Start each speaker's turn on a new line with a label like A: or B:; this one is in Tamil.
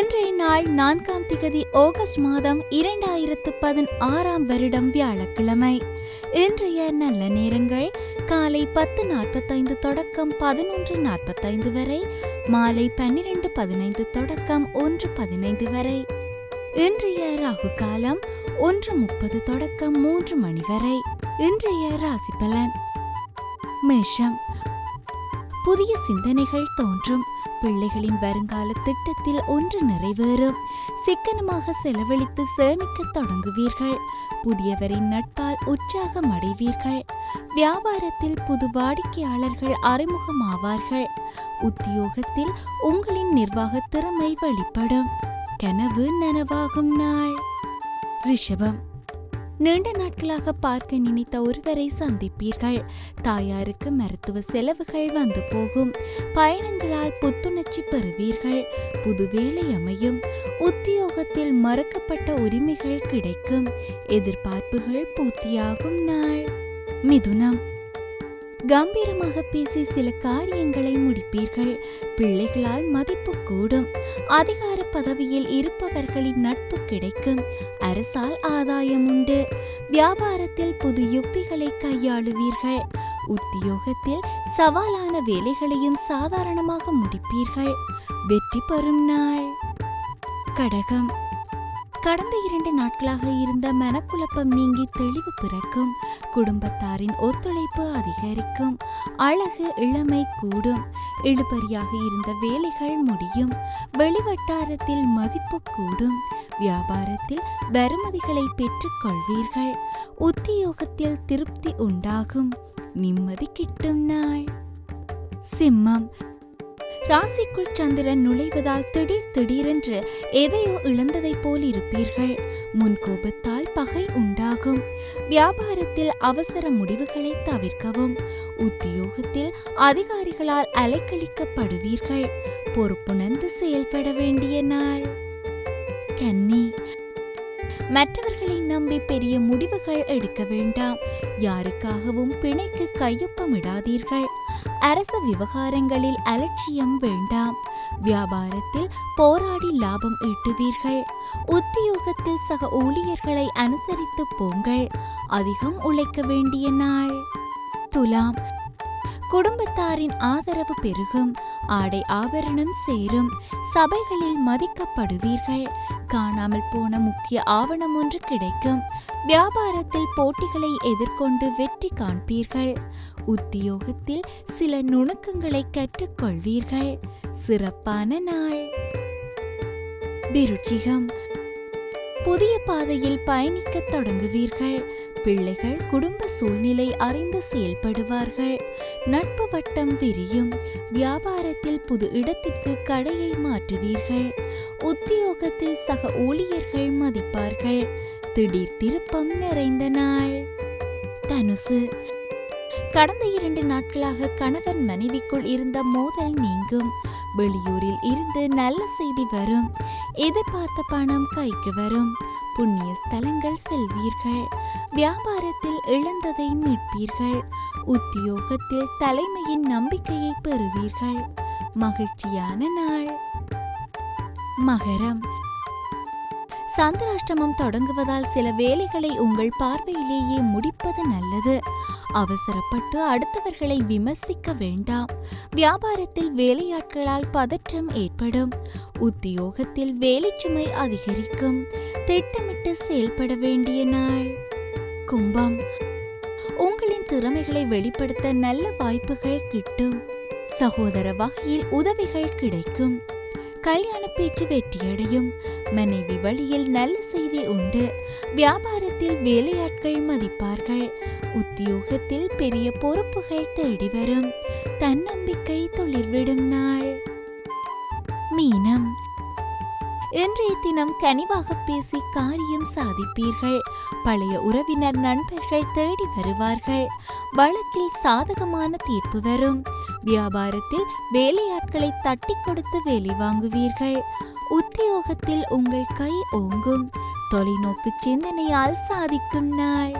A: இன்றைய நாள் நான்காம் திகதி ஆகஸ்ட் மாதம் இரண்டாயிரத்து பதினாறாம் வருடம் வியாழக்கிழமை. இன்றைய நல்ல நேரங்கள் காலை பத்து நாற்பத்தைந்து தொடக்கம் பதினொன்று நாற்பத்தைந்து வரை மாலை பன்னிரண்டு பதினைந்து தொடக்கம் ஒன்று பதினைந்து வரை. இன்றைய ராகு காலம் ஒன்று முப்பது தொடக்கம் மூன்று மணி வரை. இன்றைய ராசி பலன். மேஷம். புதிய சிந்தனைகள் தோன்றும். பிள்ளைகளின் வருங்கால திட்டத்தில் ஒன்று நிறைவேறும். சிக்கனமாக செலவழித்து சேமிக்க தொடங்குவீர்கள். புதியவரின் நட்பால் உற்சாகம் அடைவீர்கள். வியாபாரத்தில் புது வாடிக்கையாளர்கள் அறிமுகமாவார்கள். உத்தியோகத்தில் உங்களின் நிர்வாக திறமை வெளிப்படும். கனவு நனவாகும் நாள். ரிஷபம். நீண்ட நாட்களாக பார்க்க நினைத்த ஒருவரை சந்திப்பீர்கள். தாயாருக்கு மருத்துவ செலவுகள் வந்து போகும். பயணங்களால் புத்து புத்துணர்ச்சி பெறுவீர்கள். புது வேலை அமையும். உத்தியோகத்தில் மறக்கப்பட்ட உரிமைகள் கிடைக்கும். எதிர்பார்ப்புகள் பூர்த்தியாகும் நாள். மிதுனம். கம்பீரமாக பேசி சில காரியங்களை முடிப்பீர்கள். பிள்ளைகளால் மதிப்பு கூடும். அதிகார பதவியில் இருப்பவர்களின் நட்பு கிடைக்கும். அரசால் ஆதாயம் உண்டு. வியாபாரத்தில் புது யுக்திகளை கையாளுவீர்கள். உத்தியோகத்தில் சவாலான வேலைகளையும் சாதாரணமாக முடிப்பீர்கள். வெற்றி பெறும் நாள். கடகம். கடந்த இரண்டு நாட்களாக இருந்த மனக்குழப்பம் நீங்கி தெளிவு பிறக்கும். குடும்பத்தாரின் ஒத்துழைப்பு அதிகரிக்கும். அழகு இளமை கூடும். இழுபறியாக இருந்த வேலைகள் முடியும். வெளிவட்டாரத்தில் மதிப்பு கூடும். வியாபாரத்தில் வருமதிகளை பெற்றுக்கொள்வீர்கள் உத்தியோகத்தில் திருப்தி உண்டாகும். நிம்மதி கிட்டும் நாள். சிம்மம். ராசிக்குள் சந்திரன் நுழைவதால் திடீர் திடீரென்று எதையோ இழந்ததைப் போல் இருப்பீர்கள். முன்கோபத்தால் பகை உண்டாகும். வியாபாரத்தில் அவசர முடிவுகளை தவிர்க்கவும். உத்தியோகத்தில் அதிகாரிகளால் அலைக்கழிக்கப்படுவீர்கள். பொறுப்புணர்ந்து செயல்பட வேண்டிய நாள். கன்னி. மற்றவர்களை நம்பி பெரிய முடிவுகள் எடுக்க வேண்டாம். யாருக்காகவும் பிணைக்கு கையொப்பமிடாதீர்கள். அரச விவகாரங்களில் அலட்சியம் வேண்டாம். வியாபாரத்தில் போராடி லாபம் ஈட்டுவீர்கள். உத்தியோகத்தில் சக ஊழியர்களை அனுசரித்து போங்கள். அதிகம் உழைக்க வேண்டிய நாள். துலாம். குடும்பத்தாரின் ஆதரவு பெருகும் ஆடை ஆபரணம் சேரும் சபைகளில் மதிக்கப்படுவீர்கள். காணாமல் போன முக்கிய ஆவணம் ஒன்று கிடைக்கும். வியாபாரத்தில் போட்டிகளை எதிர்கொண்டு வெற்றி காண்பீர்கள். உத்தியோகத்தில் சில நுணுக்கங்களை கற்றுக்கொள்வீர்கள். சிறப்பான நாள். விருச்சிகம். புதிய பாதையில் பயணிக்கத் தொடங்குவீர்கள். பிள்ளைகள் குடும்ப சூழ்நிலை அறிந்து செயல்படுவார்கள். நட்பு வட்டம் விரியும். வியாபாரத்தில் புது இடத்திற்கு கடையை மாற்றுவீர்கள். உத்தியோகத்தில் சக ஊழியர்கள் மதிப்பார்கள். திடீர் திருப்பம் நிறைந்த நாள். தனுசு. கடந்த இரண்டு நாட்களாக கணவன் மனைவிக்குள் இருந்த மோதல் நீங்கும். வெளியூரில் இருந்து நல்ல செய்தி வரும். எதிர்பார்த்த பணம் கைக்கு வரும். புண்ணிய ஸ்தலங்கள் செல்வீர்கள். வியாபாரத்தில் இழந்ததை மீட்பீர்கள். உத்தியோகத்தில் தலைமையின் நம்பிக்கையை பெறுவீர்கள். மகிழ்ச்சியான நாள். மகரம். சந்திராஷ்டமம் தொடங்குவதால் சில வேலைகளை உங்கள் பார்வையிலேயே முடிப்பது நல்லது. அவசரப்பட்டு அடுத்தவர்களை விமர்சிக்க வேண்டாம். வியாபாரத்தில் வேலையாட்களால் பதற்றம் ஏற்படும். உத்தியோகத்தில் வேலைச்சுமை அதிகரிக்கும். திட்டமிட்டு செயல்பட வேண்டிய நாள். கும்பம். உங்களின் திறமைகளை வெளிப்படுத்த நல்ல வாய்ப்புகள் கிட்டும். சகோதர வகையில் உதவிகள் கிடைக்கும். கல்யாண பேச்சு வெற்றியடையும். மனைவி வழியில் நல்ல செய்தி உண்டு. வியாபாரத்தில் வேலையாட்கள் மதிப்பார்கள். உத்தியோகத்தில் பெரிய பொறுப்புகள் தேடி வரும். தன்னம்பிக்கை தொழில்விடும் நாள். மீனம். இன்றைய தினம் கனிவாக பேசி காரியம் சாதிப்பீர்கள். பழைய உறவினர் நண்பர்கள் தேடி வருவார்கள். வழக்கில் சாதகமான தீர்ப்பு வரும். வியாபாரத்தில் வேலையாட்களை தட்டி கொடுத்து வேலை வாங்குவீர்கள். உத்தியோகத்தில் உங்கள் கை ஓங்கும். தொலைநோக்கு சிந்தனையால் சாதிக்கும் நாள்.